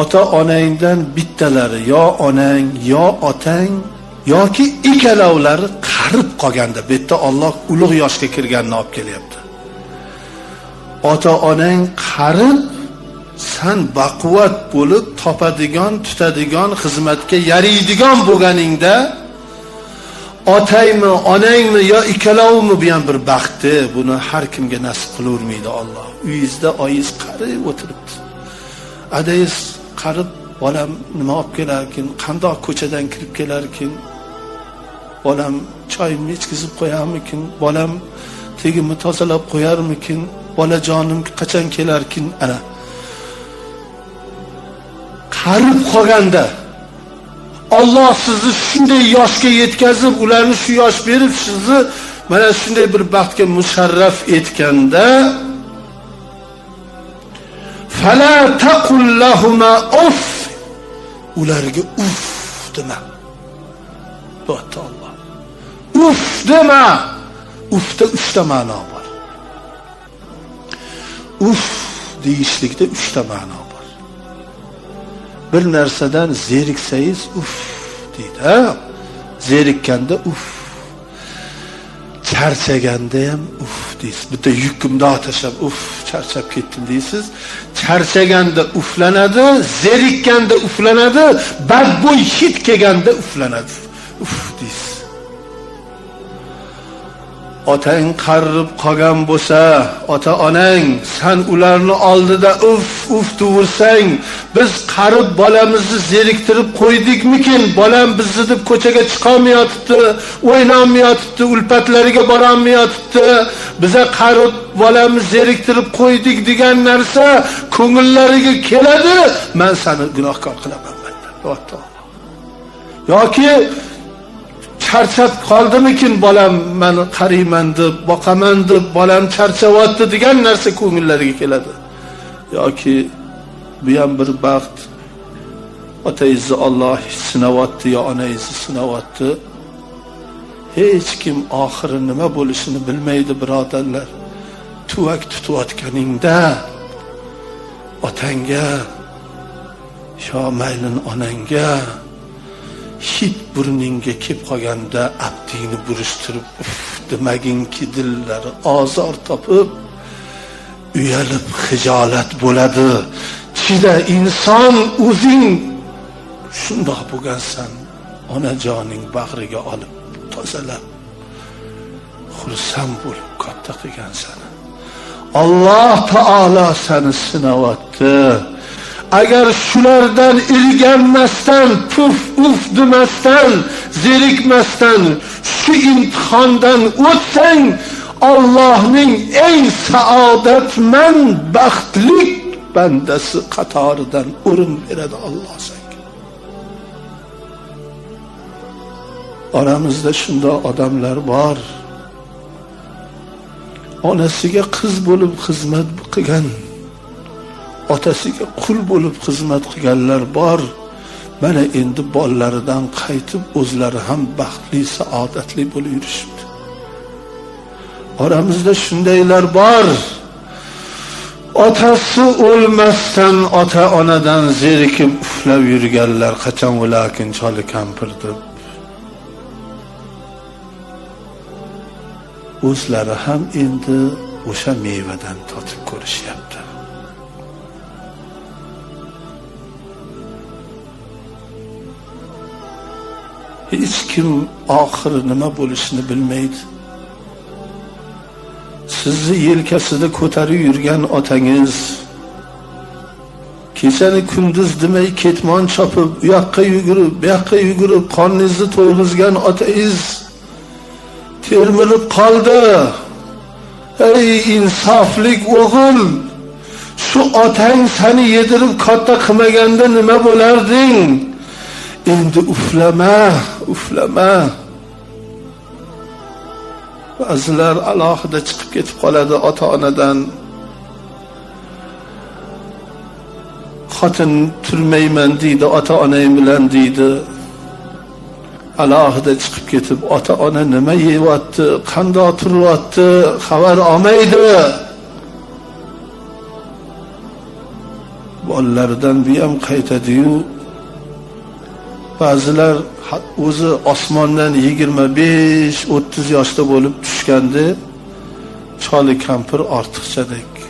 ota onangdan bittalari yo onang yo otang yoki ikkalovlari qarib qolganda bu yerda Alloh ulug' yoshga kirganini olib kelyapti. Ota onang qarib san baquvvat bo'lib topadigan tutadigan xizmatga yariydigan bo'lganingda otangmi onangmi yo ikkalovimi bu ham bir baxti buni har kimga nasib qilavermaydi Alloh? Uyingizda oyingiz qarib o'tiribdi. Adangiz qarib bolam nima olib kelarkin? Qandoq ko'chadan kirib kelarkin? Bolam choyimni ichkizib qo'yarmikin? Bolam tegimni tozalab qo'yarmikin? Bolajonim qachon kelarkin? Ana. Qarib qolganda Alloh sizni shunday yoshga yetkazib ularni shu yosh berib sizni mana shunday bir baxtga musharraf etganda fala taqul lahuma uff ularga uff dema Bo'tdi Alloh uff dema uffda uchta ma'no bor uff deyishlikda uchta ma'no bor bir narsadan zeriksangiz uff deydi ha? Zerikkanda uff charchaganda ham uff deysiz bitta yukimni tashlab uff charchab ketdim deysiz charchaganda ufflanadi zerikkanda ufflanadi badbo'y hid kelganda ufflanadi uff deysiz otang qarib qolgan bo'lsa ota onang san ularni oldida uf uf tuvursang biz qarib bolamizni zeriktirib qo'ydikmikin? Bolam bizni deb ko'chaga chiqolmayotibdi o'ynolmayotibdi ulpatlariga borolmayotibdi. Biza qarib bolamizni zeriktirib qo'ydik degan narsa ko'ngillariga keladi. Man seni gunohkor qilaman yoki charchab qoldimikin bolam? Mani qariyman deb boqaman deb bolam charchyapti degan narsa ko'ngillariga keladi. Yoki bu ham bir baxt otangizni Alloh sinayapti yo onangizni sinayapti hech kim oxiri nima bo'lishini bilmaydi birodarlar. Tuvak tutayotganingda otangga yo maylin onangga hid burningga kelib qolganda abdingni burishtirib demaginki dillari ozor topib uyalib hijolat bo'ladi chida inson o'zing shundoq bo'lgansan onajoning bag'riga olib tozalab xursand bo'lib katta qilgansan alloh taolo seni sinayapti agar shulardan ilganmasdan puf uf demasdan zerikmasdan shu imtihondan o'tsang Allohning eng saodatmand baxtli bandasi qatoridan o'rin beradi Alloh senga oramizda shunday odamlar bor onasiga qiz bo'lib xizmat qilgan otasiga qul bo'lib xizmat qilganlar bor. Mana endi bolalaridan qaytib o'zlari ham baxtli saodatli bo'lib yurishibdi. Oramizda shundaylar bor. Otasi o'lmasdan ota onadan zerikib uflab yurganlar qachon o'lakin choli kampir deb o'zlari ham endi o'sha mevadan totib ko'rishyapti. Hech kim oxiri nima bo'lishini bilmaydi. Sizni yelkasida ko'tarib yurgan otangiz kechani kunduz demay ketmon chopib u yoqqa yugurib bu yoqqa yugurib qorningizni to'yg'izgan otangiz termilib qoldi. Ey insoflik o'g'il shu otang seni yedirib katta qilmaganda nima bo'larding endi uflama uflama. Ba'zilar alohida chiqib ketib qoladi ota onadan xotin turmayman deydi ota onang bilan deydi. Alohida chiqib ketib ota ona nima yeyapti qandoq turyapti xabar olmaydi. Bolalaridan bu ham qaytadiyu ba'zilar o'zi osmondan yigirma besh o'ttiz yoshda bo'lib tushganda choli kampir ortiqchadek